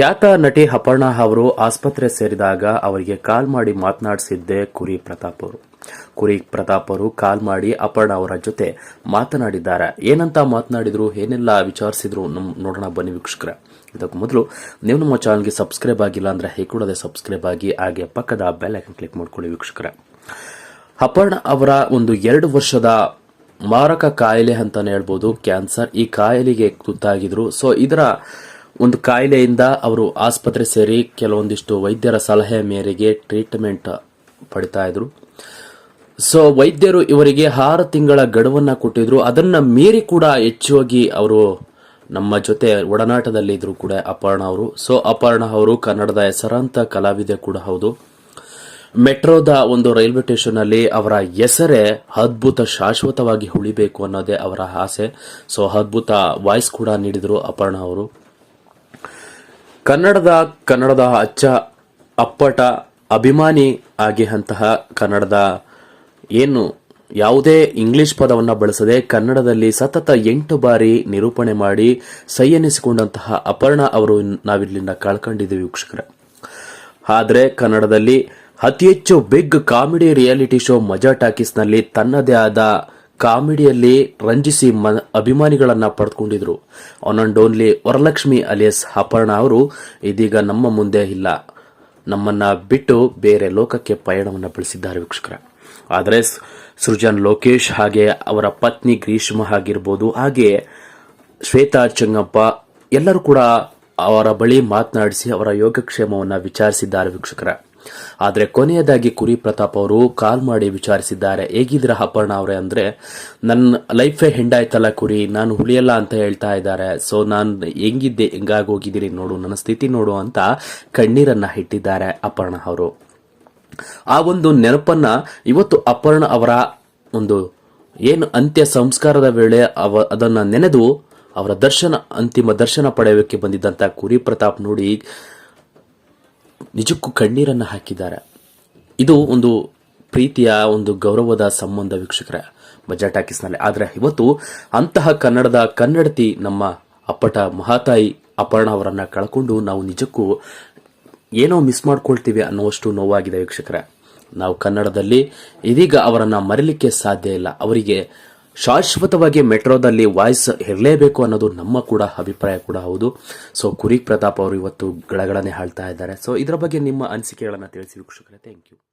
ಖ್ಯಾತ ನಟಿ ಅಪರ್ಣಾ ಅವರು ಆಸ್ಪತ್ರೆ ಸೇರಿದಾಗ ಅವರಿಗೆ ಕಾಲ್ ಮಾಡಿ ಮಾತನಾಡಿಸಿದ್ದೆ ಕುರಿ ಪ್ರತಾಪ್ ಅವರು ಕುರಿ ಪ್ರತಾಪ್ ಅವರು ಕಾಲ್ ಮಾಡಿ ಅಪರ್ಣಾ ಅವರ ಜೊತೆ ಮಾತನಾಡಿದ್ದಾರೆ. ಏನಂತ ಮಾತನಾಡಿದ್ರು, ಏನೆಲ್ಲ ವಿಚಾರಿಸಿದ್ರು ನೋಡೋಣ ಬನ್ನಿ ವೀಕ್ಷಕರ. ಇದಕ್ಕೂ ಮೊದಲು ನೀವು ನಮ್ಮ ಚಾನಲ್ಗೆ ಸಬ್ಸ್ಕ್ರೈಬ್ ಆಗಿಲ್ಲ ಅಂದ್ರೆ ಹೇಗೂಡದೆ ಸಬ್ಸ್ಕ್ರೈಬ್ ಆಗಿ ಹಾಗೆ ಪಕ್ಕದ ಬೆಲ್ ಐಕನ್ ಕ್ಲಿಕ್ ಮಾಡ್ಕೊಳ್ಳಿ ವೀಕ್ಷಕರ. ಅಪರ್ಣ ಅವರ ಒಂದು ಎರಡು ವರ್ಷದ ಮಾರಕ ಕಾಯಿಲೆ ಅಂತಾನೆ ಹೇಳ್ಬೋದು, ಕ್ಯಾನ್ಸರ್. ಈ ಕಾಯಿಲೆಗೆ ತುತ್ತಾಗಿದ್ರು. ಸೊ ಇದರ ಒಂದು ಕಾಯಿಲೆಯಿಂದ ಅವರು ಆಸ್ಪತ್ರೆ ಸೇರಿ ಕೆಲವೊಂದಿಷ್ಟು ವೈದ್ಯರ ಸಲಹೆ ಮೇರೆಗೆ ಟ್ರೀಟ್ಮೆಂಟ್ ಪಡಿತಾ ಇದ್ರು. ಸೊ, ವೈದ್ಯರು ಇವರಿಗೆ ಆರು ತಿಂಗಳ ಗಡುವನ್ನು ಕೊಟ್ಟಿದ್ರು. ಅದನ್ನ ಮೀರಿ ಕೂಡ ಹೆಚ್ಚಾಗಿ ಅವರು ನಮ್ಮ ಜೊತೆ ಒಡನಾಟದಲ್ಲಿ ಇದ್ರು ಕೂಡ ಅಪರ್ಣ ಅವರು. ಸೊ, ಅಪರ್ಣ ಅವರು ಕನ್ನಡದ ಹೆಸರಾಂತ ಕಲಾವಿದೆ ಕೂಡ ಹೌದು. ಮೆಟ್ರೋದ ಒಂದು ರೈಲ್ವೆ ಸ್ಟೇಷನ್ ಅಲ್ಲಿ ಅವರ ಹೆಸರೇ ಅದ್ಭುತ ಶಾಶ್ವತವಾಗಿ ಉಳಿಬೇಕು ಅನ್ನೋದೇ ಅವರ ಆಸೆ. ಸೊ, ಅದ್ಭುತ ವಾಯ್ಸ್ ಕೂಡ ನೀಡಿದ್ರು ಅಪರ್ಣ ಅವರು. ಕನ್ನಡದ ಕನ್ನಡದ ಅಚ್ಚ, ಅಪ್ಪಟ, ಅಭಿಮಾನಿ ಆಗಿ ಅಂತಹ ಕನ್ನಡದ ಏನು ಯಾವುದೇ ಇಂಗ್ಲಿಷ್ ಪದವನ್ನು ಬಳಸದೆ ಕನ್ನಡದಲ್ಲಿ ಸತತ ಎಂಟು ಬಾರಿ ನಿರೂಪಣೆ ಮಾಡಿ ಸೈ ಎನಿಸಿಕೊಂಡಂತಹ ಅಪರ್ಣ ಅವರು ನಾವಿಲ್ಲಿಂದ ಕಳ್ಕೊಂಡಿದ್ದೀವಿ ವೀಕ್ಷಕರೇ. ಆದರೆ ಕನ್ನಡದಲ್ಲಿ ಅತಿ ಹೆಚ್ಚು ಬಿಗ್ ಕಾಮಿಡಿ ರಿಯಾಲಿಟಿ ಶೋ ಮಜಾ ಟಾಕೀಸ್ನಲ್ಲಿ ತನ್ನದೇ ಆದ ಕಾಮಿಡಿಯಲ್ಲಿ ರಂಜಿಸಿ ಮ ಅಭಿಮಾನಿಗಳನ್ನ ಪಡೆದುಕೊಂಡಿದ್ರು one and only Varalakshmi alias Aparna ಅವರು ಇದೀಗ ನಮ್ಮ ಮುಂದೆ ಇಲ್ಲ. ನಮ್ಮನ್ನ ಬಿಟ್ಟು ಬೇರೆ ಲೋಕಕ್ಕೆ ಪಯಣವನ್ನು ಬೆಳೆಸಿದ್ದಾರೆ ವೀಕ್ಷಕರ. ಆದರೆ ಸೃಜನ್ ಲೋಕೇಶ್ ಹಾಗೆ ಅವರ ಪತ್ನಿ ಗ್ರೀಷ್ಮ ಆಗಿರ್ಬೋದು, ಹಾಗೆ ಶ್ವೇತಾ ಚಂಗಪ್ಪ ಎಲ್ಲರೂ ಕೂಡ ಅವರ ಬಳಿ ಮಾತನಾಡಿಸಿ ಅವರ ಯೋಗಕ್ಷೇಮವನ್ನು ವಿಚಾರಿಸಿದ್ದಾರೆ ವೀಕ್ಷಕರ. ಆದರೆ ಕೊನೆಯದಾಗಿ ಕುರಿ ಪ್ರತಾಪ್ ಅವರು ಕಾಲ್ ಮಾಡಿ ವಿಚಾರಿಸಿದ್ದಾರೆ. ಹೇಗಿದ್ರ ಅಪರ್ಣ ಅವರೇ ಅಂದರೆ ನನ್ನ ಲೈಫೇ ಹೆಂಡಾಯ್ತಲ್ಲ ಕುರಿ, ನಾನು ಹುಳಿಯಲ್ಲ ಅಂತ ಹೇಳ್ತಾ ಇದ್ದಾರೆ. ಸೊ ನಾನು ಹೆಂಗಿದ್ದೆ ಹೆಂಗಾಗಿ ಹೋಗಿದ್ದೀರಿ ನೋಡು, ನನ್ನ ಸ್ಥಿತಿ ನೋಡು ಅಂತ ಕಣ್ಣೀರನ್ನ ಇಟ್ಟಿದ್ದಾರೆ ಅಪರ್ಣ ಅವರು. ಆ ಒಂದು ನೆನಪನ್ನ ಇವತ್ತು ಅಪರ್ಣ ಅವರ ಒಂದು ಏನು ಅಂತ್ಯ ಸಂಸ್ಕಾರದ ವೇಳೆ ಅವ ಅದನ್ನ ನೆನೆದು ಅವರ ದರ್ಶನ, ಅಂತಿಮ ದರ್ಶನ ಪಡೆಯೋಕ್ಕೆ ಬಂದಿದ್ದಂತ ಕುರಿ ಪ್ರತಾಪ್ ನೋಡಿ ನಿಜಕ್ಕೂ ಕಣ್ಣೀರನ್ನು ಹಾಕಿದ್ದಾರೆ. ಇದು ಒಂದು ಪ್ರೀತಿಯ, ಒಂದು ಗೌರವದ ಸಂಬಂಧ ವೀಕ್ಷಕರ, ಬಜಾರ್ ಟಾಕೀಸ್ನಲ್ಲಿ. ಆದರೆ ಇವತ್ತು ಅಂತಹ ಕನ್ನಡದ ಕನ್ನಡತಿ ನಮ್ಮ ಅಪ್ಪಟ ಮಹಾತಾಯಿ ಅಪರ್ಣ ಅವರನ್ನ ಕಳ್ಕೊಂಡು ನಾವು ನಿಜಕ್ಕೂ ಏನೋ ಮಿಸ್ ಮಾಡ್ಕೊಳ್ತೀವಿ ಅನ್ನುವಷ್ಟು ನೋವಾಗಿದೆ ವೀಕ್ಷಕರ. ನಾವು ಕನ್ನಡದಲ್ಲಿ ಇದೀಗ ಅವರನ್ನ ಮರಿಲಿಕ್ಕೆ ಸಾಧ್ಯ ಇಲ್ಲ. ಅವರಿಗೆ ಶಾಶ್ವತವಾಗಿ ಮೆಟ್ರೋದಲ್ಲಿ ವಾಯ್ಸ್ ಇರಲೇಬೇಕು ಅನ್ನೋದು ನಮ್ಮ ಕೂಡ ಅಭಿಪ್ರಾಯ ಕೂಡ ಹೌದು. ಸೊ ಕುರಿ ಪ್ರತಾಪ್ ಅವರು ಇವತ್ತು ಗಳಗಳನ್ನೇ ಹಾಳ್ತಾ ಇದ್ದಾರೆ. ಸೊ ಇದರ ಬಗ್ಗೆ ನಿಮ್ಮ ಅನಿಸಿಕೆಗಳನ್ನು ತಿಳಿಸಿ ವೀಕ್ಷಕರೇ ಥ್ಯಾಂಕ್ ಯು